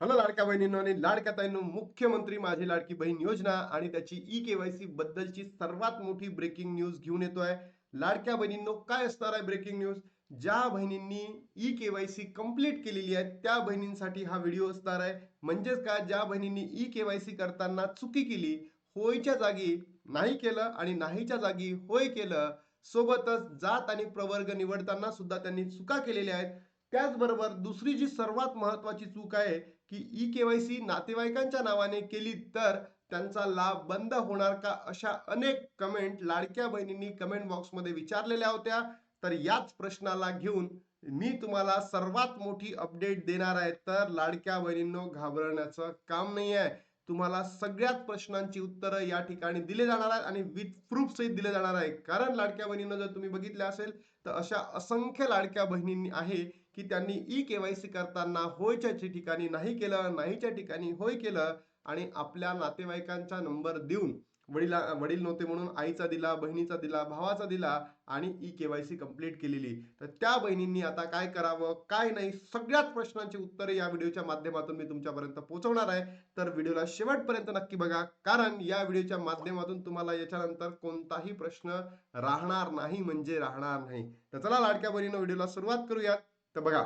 Hello लाडक्या बहिणींनो आणि लाडक्या ताईंनो मुख्यमंत्री माझी लाडकी बहीण योजना आणि त्याची ई केवायसी बद्दलची सर्वात मोठी ब्रेकिंग न्यूज घेऊन येतो आहे लाडक्या बहिणींनो काय असणार आहे ब्रेकिंग न्यूज ज्या बहिणींनी ई केवायसी कंप्लीट केलेली आहे त्या बहिणींसाठी हा व्हिडिओ असणार आहे. म्हणजेच का ज्या बहिणींनी ई केवायसी करताना चुकी केली होयच्या जागी नाही केलं आणि नाहीच्या जागी होय केलं सोबतच जात आणि प्रवर्ग निवडताना सुद्धा त्यांनी चुका केलेल्या आहेत. त्याचबरोबर दुसरी जी सर्वात महत्वाची चूक आहे की ई केवायसी नातेवाईकांच्या नावाने केली तर त्यांचा लाभ बंद होणार का अशा अनेक कमेंट लाडक्या बहिणींनी कमेंट बॉक्समध्ये विचारलेल्या होत्या. तर याच प्रश्नाला घेऊन मी तुम्हाला सर्वात मोठी अपडेट देणार आहे. तर लाडक्या बहिणींनो घाबरण्याचं काम नाही आहे तुम्हाला सगळ्याच प्रश्नांची उत्तरं या ठिकाणी दिले जाणार आहेत आणि विथ प्रूफ सहित दिले जाणार आहे कारण लाडक्या बहिणींना जर तुम्ही बघितलं असेल तर अशा असंख्य लाडक्या बहिणींनी आहे की त्यांनी ई केवायसी करताना होयच्या ठिकाणी नाही केलं नाहीच्या ठिकाणी होय केलं आणि आपल्या नातेवाईकांचा नंबर देऊन वडिला वडील नव्हते म्हणून आईचा दिला बहिणीचा दिला भावाचा दिला आणि ई केवायसी कंप्लीट केलेली. तर त्या बहिणींनी आता काय करावं काय नाही सगळ्याच प्रश्नांची उत्तरे या व्हिडिओच्या माध्यमातून मी तुमच्यापर्यंत पोहोचवणार आहे. तर व्हिडिओला शेवटपर्यंत नक्की बघा कारण या व्हिडिओच्या माध्यमातून तुम्हाला याच्यानंतर कोणताही प्रश्न राहणार नाही म्हणजे राहणार नाही. तर चला लाडक्या बहिणीनं व्हिडिओला सुरुवात करूयात. तर बघा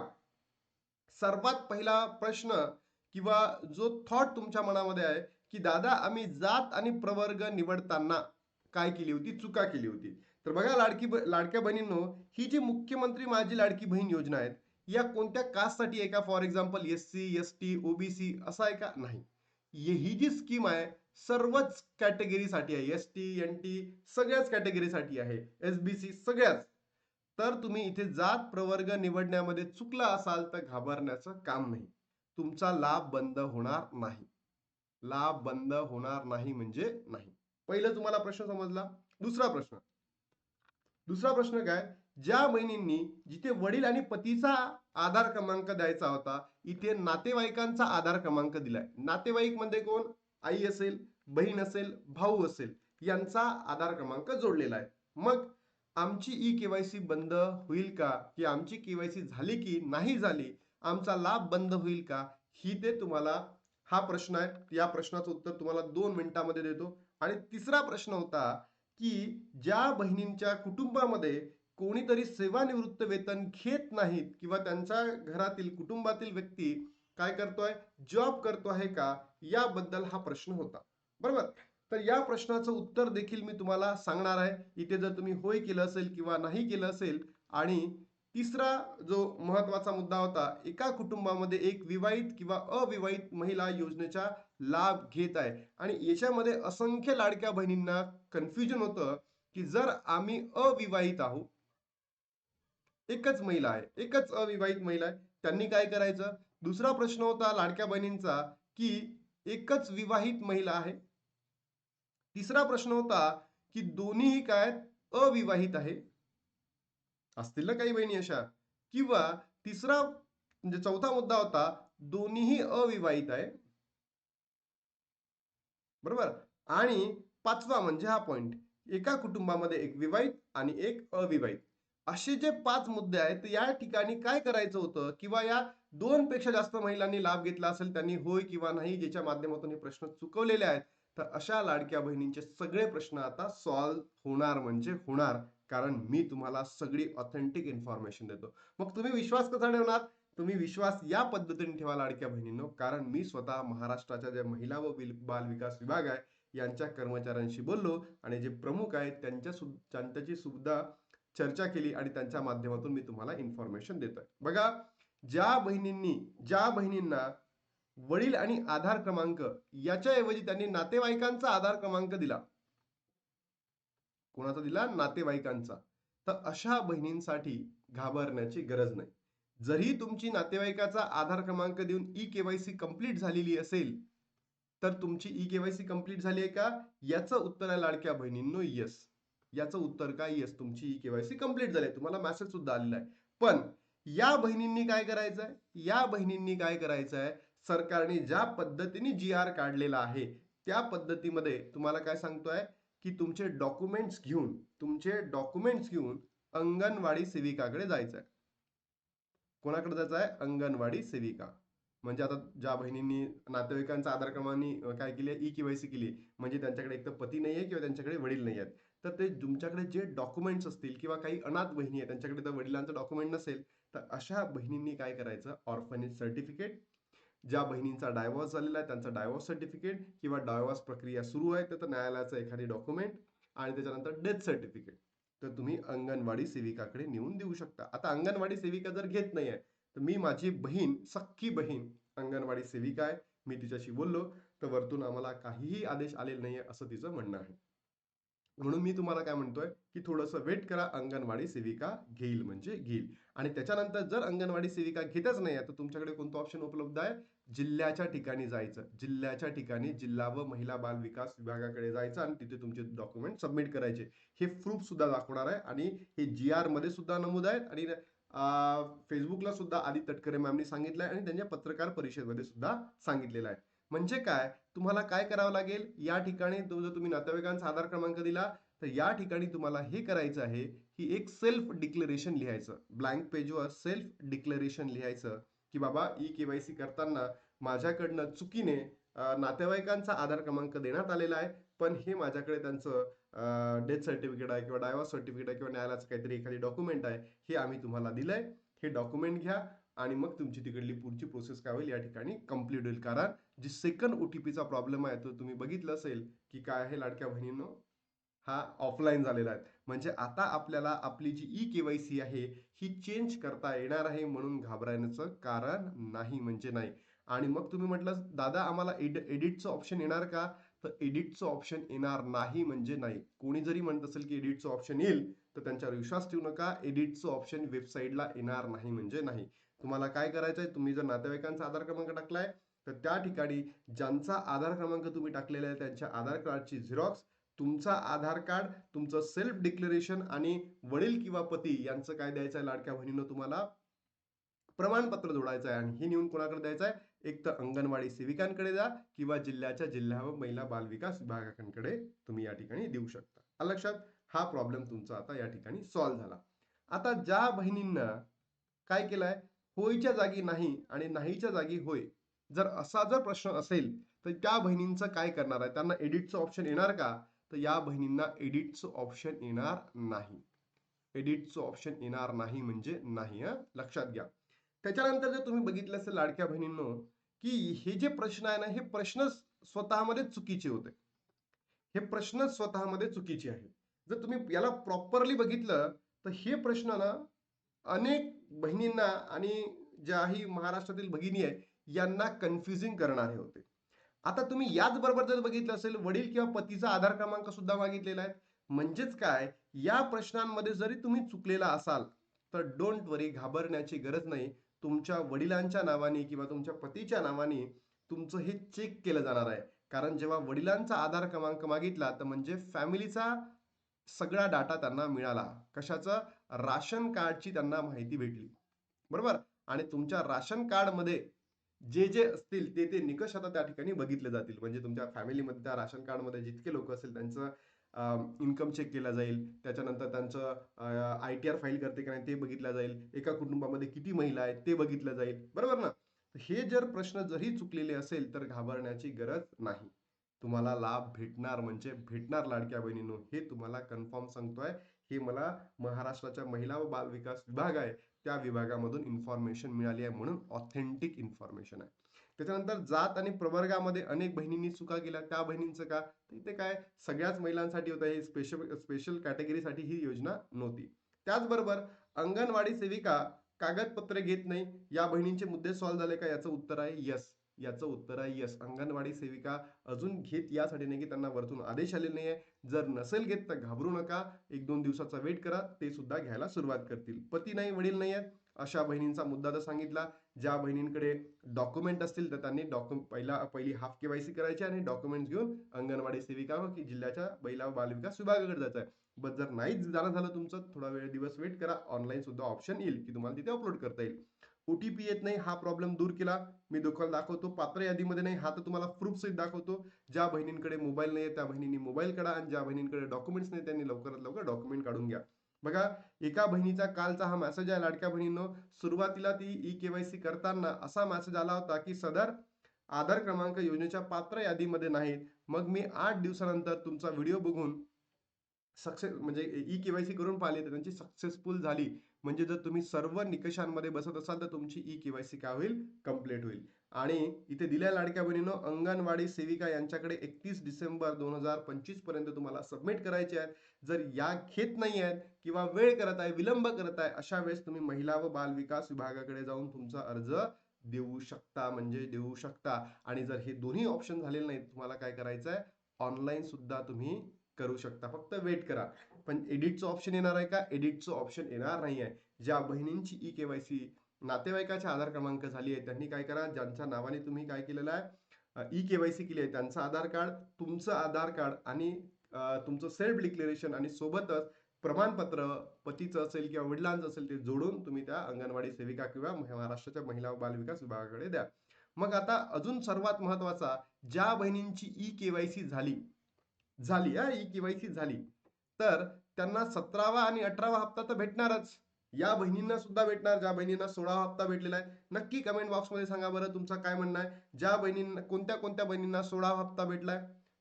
सर्वात पहिला प्रश्न किंवा जो थॉट तुमच्या मनामध्ये आहे की दादा आम्ही जात आणि प्रवर्ग निवडताना काय केली होती? चुका केली होती. तर बघा लाडकी लाडक्या बहिणींनो ही जी मुख्यमंत्री माझी लाडकी बहीण योजना आहेत या कोणत्या कास्टसाठी आहे का? For example S C S T OBC असं आहे का? नाही. ही जी स्कीम आहे सर्वच कॅटेगरीसाठी आहे. एस टी एन टी सगळ्याच कॅटेगरीसाठी आहे. एस बी सी सगळ्याच. तर तुम्ही इथे जात प्रवर्ग निवडण्यामध्ये चुकला असाल तर घाबरण्याचं काम नाही. तुमचा लाभ बंद होणार नाही. लाभ बंद होणार नाही म्हणजे नाही. पहिलं तुम्हाला प्रश्न समजला? दुसरा प्रश्न. दुसरा प्रश्न काय? ज्या बहिणींनी जिथे वडील आणि पतीचा आधार क्रमांक द्यायचा होता इथे नातेवाईकांचा आधार क्रमांक दिलाय. नातेवाईकमध्ये कोण? आई असेल बहीण असेल भाऊ असेल यांचा आधार क्रमांक जोडलेला आहे. मग आमची ई केवायसी बंद होईल का? की आमची केवायसी झाली की नाही झाली? आमचा लाभ बंद होईल का? ही ते तुम्हाला हा प्रश्न आहे. या प्रश्नाचं उत्तर तुम्हाला दोन मिनिटांमध्ये देतो. आणि तिसरा प्रश्न होता की ज्या बहिणींच्या कुटुंबामध्ये कोणीतरी सेवानिवृत्त वेतन घेत नाहीत किंवा त्यांच्या घरातील कुटुंबातील व्यक्ती काय करतोय? जॉब करतो आहे का? याबद्दल हा प्रश्न होता. बरोबर? तर या प्रश्नाचं उत्तर देखील मी तुम्हाला सांगणार आहे. इथे जर तुम्ही होय केलं असेल किंवा नाही केलं असेल आणि तिसरा जो महत्त्वाचा मुद्दा होता एका कुटुंबामध्ये एक विवाहित किंवा अविवाहित महिला योजनेचा लाभ घेत आहे. आणि याच्यामध्ये असंख्य लाडक्या बहिणींना कन्फ्युजन होतं की जर आम्ही अविवाहित आहोत एकच महिला आहे एकच अविवाहित महिला आहे त्यांनी काय करायचं? दुसरा प्रश्न होता लाडक्या बहिणींचा की एकच विवाहित महिला आहे तिसरा प्रश्न होता की दोन्हीही काय अविवाहित आहे? असतील ना काही बहिणी अशा? किंवा तिसरा म्हणजे चौथा मुद्दा होता दोन्हीही अविवाहित आहे? बरोबर? आणि पाचवा म्हणजे हा पॉइंट एका कुटुंबामध्ये एक विवाहित आणि एक अविवाहित. असे जे पाच मुद्दे आहेत या ठिकाणी काय करायचं होतं? किंवा या दोन पेक्षा जास्त महिलांनी लाभ घेतला असेल त्यांनी होय किंवा नाही ज्याच्या माध्यमातून हे प्रश्न चुकवलेले आहेत. तर अशा लाडक्या बहिणींचे सगळे प्रश्न आता सॉल्व्ह होणार म्हणजे होणार. कारण मी तुम्हाला सगळी ऑथेंटिक इन्फॉर्मेशन देतो. मग तुम्ही विश्वास कसा ठेवणार? तुम्ही विश्वास या पद्धतीने ठेवा लाडक्या बहिणींनो. कारण मी स्वतः महाराष्ट्राच्या ज्या महिला व बाल विकास विभाग आहे यांच्या कर्मचाऱ्यांशी बोललो आणि जे प्रमुख आहेत त्यांच्या सु त्यांच्याची सुद्धा चर्चा केली आणि त्यांच्या माध्यमातून मी तुम्हाला इन्फॉर्मेशन देतोय. बघा ज्या बहिणींनी ज्या बहिणींना वडील आणि आधार क्रमांक याच्याऐवजी त्यांनी नातेवाईकांचा आधार क्रमांक दिला. कोणाचा दिला? नातेवाईकांचा. तर अशा बहिणींसाठी घाबरण्याची गरज नाही. जरी तुमची नातेवाईकाचा आधार क्रमांक देऊन ई केवायसी कंप्लीट झालेली असेल तर तुमची ई केवायसी कंप्लीट झाली आहे का? याचं उत्तर आहे लाडक्या बहिणींनो येस याचं उत्तर काय? येस तुमची ई केवायसी कंप्लीट झाली आहे. तुम्हाला मेसेज सुद्धा आलेला आहे. पण या बहिणींनी काय करायचं आहे या बहिणींनी काय करायचं आहे सरकारने ज्या पद्धतीने जी आर काढलेला आहे त्या पद्धतीमध्ये तुम्हाला काय सांगतोय? की तुमचे डॉक्युमेंट्स घेऊन तुमचे डॉक्युमेंट्स घेऊन अंगणवाडी सेविकाकडे जायचं आहे कोणाकडे जायचं आहे अंगणवाडी सेविका. म्हणजे आता ज्या बहिणींनी नातेवाईकांचा आधार क्रमांनी काय केली ई केवायसी केली म्हणजे त्यांच्याकडे एक तर पती नाही आहे किंवा त्यांच्याकडे वडील नाही आहेत. तर ते तुमच्याकडे जे डॉक्युमेंट्स असतील किंवा काही अनाथ बहिणी आहेत त्यांच्याकडे तर वडिलांचं डॉक्युमेंट नसेल. तर अशा बहिणींनी काय करायचं? ऑर्फनेज सर्टिफिकेट ज्या बहिणींचा डायव्हॉर्स झालेला आहे त्यांचा डायव्हॉर्स सर्टिफिकेट किंवा डायव्हॉर्स प्रक्रिया सुरू आहे तर न्यायालयाचं एखादी डॉक्युमेंट आणि त्याच्यानंतर डेथ सर्टिफिकेट तर तुम्ही अंगणवाडी सेविकाकडे नेऊन देऊ शकता. आता अंगणवाडी सेविका जर घेत नाही आहे तर मी माझी बहीण सख्खी बहीण अंगणवाडी सेविका आहे. मी तिच्याशी बोललो तर वरतून आम्हाला काहीही आदेश आलेले आहे असं तिचं म्हणणं आहे. म्हणून मी तुम्हाला काय म्हणतोय की थोडंसं वेट करा अंगणवाडी सेविका घेईल म्हणजे घेईल. आणि त्याच्यानंतर जर अंगणवाडी सेविका घेतच नाही आहे तर तुमच्याकडे कोणतं ऑप्शन उपलब्ध आहे? जिल्ह्याच्या ठिकाणी जायचं. जिल्ह्याच्या ठिकाणी जिल्हा व महिला बाल विकास विभागाकडे जायचं आणि तिथे तुमचे डॉक्युमेंट सबमिट करायचे. हे प्रूफ सुद्धा दाखवणार आहे आणि हे जी आरमध्ये सुद्धा नमूद आहेत आणि फेसबुकला सुद्धा आधी तटकरे मॅमनी सांगितलं आहे आणि त्यांच्या पत्रकार परिषदेमध्ये सुद्धा सांगितलेलं आहे. म्हणजे काय? तुम्हाला काय करावं लागेल? या ठिकाणी जर तुम्ही नातेवाईकांचा आधार क्रमांक दिला तर या ठिकाणी तुम्हाला हे करायचं आहे की एक सेल्फ डिक्लेरेशन लिहायचं. ब्लँक पेजवर सेल्फ डिक्लेरेशन लिहायचं. की बाबा ई केवायसी करताना माझ्याकडनं चुकीने नातेवाईकांचा आधार क्रमांक देण्यात आलेला आहे पण हे माझ्याकडे त्यांचं डेथ सर्टिफिकेट आहे किंवा डायव्हर्स सर्टिफिकेट आहे किंवा न्यायालयाचं काहीतरी एखादी डॉक्युमेंट आहे हे आम्ही तुम्हाला दिलं आहे हे डॉक्युमेंट घ्या आणि मग तुमची तिकडली पुढची प्रोसेस काय होईल या ठिकाणी कंप्लीट होईल. कारण जी सेकंड ओ टी पीचा प्रॉब्लेम आहे तो तुम्ही बघितलं असेल की काय आहे लाडक्या बहिणींनो? हा ऑफलाईन झालेला आहे. म्हणजे आता आपल्याला आपली जी ई केवायसी आहे ही चेंज करता येणार आहे म्हणून घाबरण्याचं कारण नाही म्हणजे नाही. आणि मग तुम्ही म्हटलं दादा आम्हाला एड एडिटचं ऑप्शन येणार का? तर एडिटचं ऑप्शन येणार नाही म्हणजे नाही. कोणी जरी म्हणत असेल की एडिटचं ऑप्शन येईल तर त्यांच्यावर विश्वास ठेवू नका. एडिटचं ऑप्शन वेबसाईटला येणार नाही म्हणजे नाही. तुम्हाला काय करायचं आहे तुम्ही जर नातेवाईकांचा आधार क्रमांक टाकलाय तर त्या ठिकाणी ज्यांचा आधार क्रमांक तुम्ही टाकलेला आहे त्यांच्या आधार कार्डची झेरॉक्स तुमचा आधार कार्ड तुमचं सेल्फ डिक्लेरेशन आणि वडील किंवा पती यांचं काय द्यायचं आहे लाडक्या बहिणीनं तुम्हाला? प्रमाणपत्र जोडायचं आहे आणि हे नेऊन कोणाकडे द्यायचं आहे? एक तर अंगणवाडी सेविकांकडे द्या किंवा जिल्ह्याच्या जिल्हा व महिला बाल विकास विभागाकडे तुम्ही या ठिकाणी देऊ शकता. आलं लक्षात हा प्रॉब्लेम तुमचा आता या ठिकाणी सॉल्व्ह झाला. आता ज्या बहिणींना काय केलंय? होयच्या जागी नाही आणि नाहीच्या जागी होय. जर असा जर प्रश्न असेल तर त्या बहिणींचं काय करणार आहे? त्यांना एडिटचं ऑप्शन येणार का? तर या बहिणींना एडिटचं ऑप्शन येणार नाही. एडिटचं ऑप्शन येणार नाही म्हणजे नाही हा? लक्षात घ्या. त्याच्यानंतर जर तुम्ही बघितलं असेल लाडक्या बहिणींनो की हे जे प्रश्न आहे ना हे प्रश्न स्वतःमध्ये चुकीचे होते. हे प्रश्न स्वतःमध्ये चुकीचे आहे. जर तुम्ही याला प्रॉपरली बघितलं तर हे प्रश्न ना अनेक बहिणींना आणि ज्याही महाराष्ट्रातील भगिनी आहे यांना कन्फ्युजिंग करणारे होते. आता तुम्ही याच बरोबर जर बघितलं असेल वडील किंवा पतीचा आधार क्रमांक सुद्धा मागितलेला आहे. म्हणजेच काय? या प्रश्नांमध्ये जरी तुम्ही चुकलेला असाल तर डोंट वरी घाबरण्याची गरज नाही. तुमच्या वडिलांच्या नावाने किंवा तुमच्या पतीच्या नावाने तुमचं हे चेक केलं जाणार आहे. कारण जेव्हा वडिलांचा आधार क्रमांक मागितला तर म्हणजे फॅमिलीचा सगळा डाटा त्यांना मिळाला. कशाचं? राशन कार्डची त्यांना माहिती भेटली. बरोबर? आणि तुमच्या राशन कार्डमध्ये जे जे असतील ते ते निकष आता त्या ठिकाणी बघितले जातील. म्हणजे तुमच्या फॅमिलीमध्ये त्या राशन कार्डमध्ये जितके लोक असेल त्यांचं इन्कम चेक केला जाईल. त्याच्यानंतर त्यांचं आय टी आर फाईल करते का नाही ते बघितलं जाईल. एका कुटुंबामध्ये किती महिला आहेत ते बघितलं जाईल. बरोबर ना? हे जर प्रश्न जरी चुकलेले असेल तर घाबरण्याची गरज नाही. तुम्हाला लाभ भेटणार म्हणजे भेटणार लाडक्या बहिणींनो. हे तुम्हाला कन्फर्म सांगतोय. हे मला महाराष्ट्राच्या महिला व बाल विकास विभाग आहे. त्या विभागामधून इन्फॉर्मेशन मिळाली आहे म्हणून ऑथेंटिक इन्फॉर्मेशन आहे. त्याच्यानंतर जात आणि प्रवर्गामध्ये अनेक बहिणींनी चुका केल्या. त्या बहिणींचं का? तर इथे काय? सगळ्याच महिलांसाठी होतं. हे स्पेशल स्पेशल कॅटेगरीसाठी ही योजना नव्हती. त्याचबरोबर अंगणवाडी सेविका कागदपत्रे घेत नाही. या बहिणींचे मुद्दे सॉल्व्ह झाले का? याचं उत्तर आहे यस याचं उत्तर आहे यस अंगणवाडी सेविका अजून घेत यासाठी नाही की त्यांना वरतून आदेश आलेले नाही आहे जर नसेल घेत तर घाबरू नका. एक दोन दिवसाचा वेट करा. ते सुद्धा घ्यायला सुरुवात करतील. पती नाही वडील नाही आहेत. अशा बहिणींचा मुद्दा तर सांगितला ज्या बहिणींकडे डॉक्युमेंट असतील तर त्यांनी डॉक्यु पहिला पहिली हाफ केवायसी करायची आणि डॉक्युमेंट्स घेऊन अंगणवाडी सेविका व की जिल्ह्याच्या महिला बालविकास विभागाकडे जायचं आहे. बट जर नाहीच जाणं झालं तुमचं थोडा वेळ दिवस वेट करा. ऑनलाईन सुद्धा ऑप्शन येईल की तुम्हाला तिथे अपलोड करता येईल. ओटीपी येत नाही हा प्रॉब्लेम दूर केला. मी दुकान दाखवतो. पात्र यादीमध्ये नाही हा तर तुम्हाला प्रूफ सहित दाखवतो. ज्या बहिणींकडे मोबाईल नाही त्या बहिणींनी मोबाईल काढा आणि ज्या बहिणींकडे डॉक्युमेंट्स नाही त्यांनी लवकरात लवकर डॉक्युमेंट काढून घ्या. बघा एका बहिणीचा कालचा हा मेसेज आहे लाडक्या बहिणींनो. सुरुवातीला ती ई केवायसी करताना असा मेसेज आला होता की सदर आधार क्रमांक योजनेच्या पात्र यादीमध्ये नाहीत. मग मी आठ दिवसानंतर तुमचा व्हिडिओ बघून सक्सेस म्हणजे ई केवायसी करून पाहिली तर त्यांची सक्सेसफुल झाली. म्हणजे जर तुम्ही सर्व निकषांमध्ये बसत असाल तर तुमची ई केवायसी काय होईल? कंप्लीट होईल. आणि इथे दिल्या लाडक्या बहिणीनं अंगणवाडी सेविका यांच्याकडे एकतीस डिसेंबर दोन हजार पंचवीसपर्यंत तुम्हाला सबमिट करायचे आहेत. जर या घेत नाही आहेत किंवा वेळ करत आहे विलंब करत आहे अशा वेळेस तुम्ही महिला व बाल विकास विभागाकडे जाऊन तुमचा अर्ज देऊ शकता म्हणजे देऊ शकता. आणि जर हे दोन्ही ऑप्शन झालेले नाहीत तुम्हाला काय करायचं आहे ऑनलाईन सुद्धा तुम्ही करू शकता. फक्त वेट करा. पण एडिटचं ऑप्शन येणार आहे का? एडिटचं ऑप्शन येणार नाही आहे. ज्या बहिणींची ई केवायसी नातेवाईकाच्या आधार क्रमांक झाली आहे त्यांनी काय करा? ज्यांच्या नावाने तुम्ही काय केलेलं आहे ई केवायसी केली आहे त्यांचं आधार कार्ड तुमचं आधार कार्ड आणि तुमचं सेल्फ डिक्लेरेशन आणि सोबतच प्रमाणपत्र पतीचं असेल किंवा वडिलांचं असेल ते जोडून तुम्ही त्या अंगणवाडी सेविका किंवा महाराष्ट्राच्या महिला बालविकास विभागाकडे द्या. मग आता अजून सर्वात महत्त्वाचा ज्या बहिणींची ई केवायसी झाली झाली हा ई केवायसी झाली तर त्यांना सतरावा आणि अठरावा हप्ता तर भेटणारच. या बहिणींना सुद्धा भेटणार ज्या बहिणींना सोळावा हप्ता भेटलेला आहे. नक्की कमेंट बॉक्समध्ये सांगा बरं तुमचं काय म्हणणं आहे. ज्या बहिणींना कोणत्या कोणत्या बहिणींना सोळावा हप्ता भेटलाय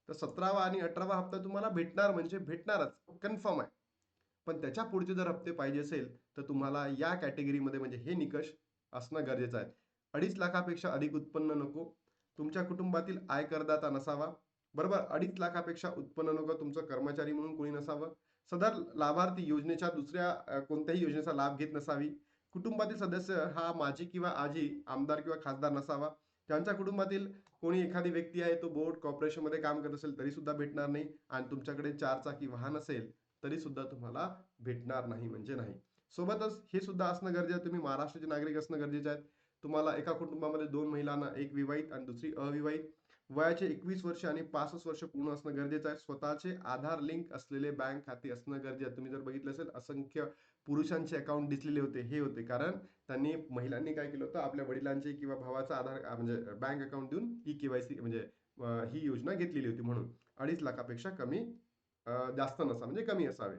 तर सतरावा आणि अठरावा हप्ता तुम्हाला भेटणार म्हणजे भेटणारच. कन्फर्म आहे. पण त्याच्या पुढचे जर हप्ते पाहिजे असेल तर तुम्हाला या कॅटेगरीमध्ये म्हणजे हे निकष असणं गरजेचं आहे. अडीच लाखापेक्षा अधिक उत्पन्न नको. तुमच्या कुटुंबातील आय करदाता नसावा. बरोबर? अडीच लाखापेक्षा उत्पन्न नको तुमचं कर्मचारी म्हणून कोणी नसावं. सदर लाभार्थी योजनेच्या दुसऱ्या कोणत्याही योजनेचा लाभ घेत नसावी. कुटुंबातील सदस्य हा माजी किंवा आजी आमदार किंवा खासदार नसावा. त्यांच्या कुटुंबातील कोणी एखादी व्यक्ती आहे तो बोर्ड कॉर्पोरेशनमध्ये काम करत असेल तरी सुद्धा भेटणार नाही. आणि तुमच्याकडे चार चाकी वाहन असेल तरी सुद्धा तुम्हाला भेटणार नाही म्हणजे नाही. सोबतच हे सुद्धा असणं गरजेचं आहे. तुम्ही महाराष्ट्राचे नागरिक असणं गरजेचे आहे. तुम्हाला एका कुटुंबामध्ये दोन महिलांना एक विवाहित आणि दुसरी अविवाहित. वयाचे एकवीस वर्ष आणि पासष्ट वर्ष पूर्ण असणं गरजेचं आहे. स्वतःचे आधार लिंक असलेले बँक खाते असणं गरजेचं आहे. तुम्ही जर बघितलं असेल असंख्य पुरुषांचे अकाउंट दिसलेले होते हे होते. कारण त्यांनी महिलांनी काय केलं होतं? आपल्या वडिलांचे किंवा भावाचा आधार म्हणजे बँक अकाउंट देऊन ई केवायसी म्हणजे ही योजना घेतलेली होती म्हणून. अडीच लाखापेक्षा कमी जास्त नसा म्हणजे कमी असावे.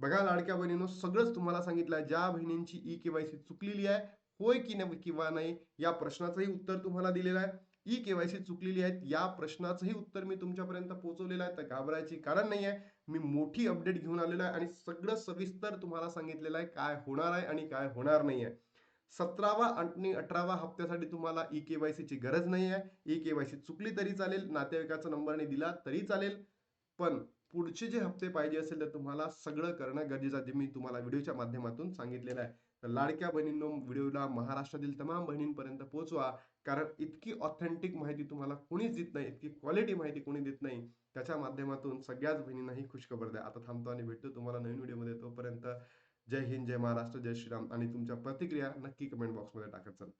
बघा लाडक्या बहिणीनो सगळंच तुम्हाला सांगितलं आहे ज्या बहिणींची ई केवायसी चुकलेली आहे होय की नाही किंवा नाही या प्रश्नाचंही उत्तर तुम्हाला दिलेलं आहे. ई केवायसी चुकलेली आहेत या प्रश्नाचंही उत्तर मी तुमच्यापर्यंत पोहोचवलेलं आहे तर घाबरायची कारण नाही आहे मी मोठी अपडेट घेऊन आलेलो आहे आणि सगळं सविस्तर तुम्हाला सांगितलेलं आहे काय होणार आहे आणि काय होणार नाही आहे सतरावा आणि अठरावा हप्त्यासाठी तुम्हाला ई केवायसीची गरज नाही आहे ई केवायसी चुकली तरी चालेल नातेवाईकाचा नंबरने दिला तरी चालेल. पण पुढचे जे हप्ते पाहिजे असेल तर तुम्हाला सगळं करणं गरजेचं आहे मी तुम्हाला व्हिडिओच्या माध्यमातून सांगितलेलं आहे. तर लाडक्या बहिणींनो व्हिडिओला महाराष्ट्रातील तमाम बहिणींपर्यंत पोहोचवा. कारण इतकी ऑथेंटिक माहिती तुम्हाला कोणीच देत नाही इतकी क्वालिटी माहिती कोणी देत नाही त्याच्या माध्यमातून सगळ्याच बहिणींनाही खुशखबर द्या आता थांबतो आणि भेटतो तुम्हाला नवीन व्हिडिओमध्ये. तोपर्यंत जय हिंद जय महाराष्ट्र जय श्रीराम आणि तुमच्या प्रतिक्रिया नक्की कमेंट बॉक्समध्ये टाकत चला.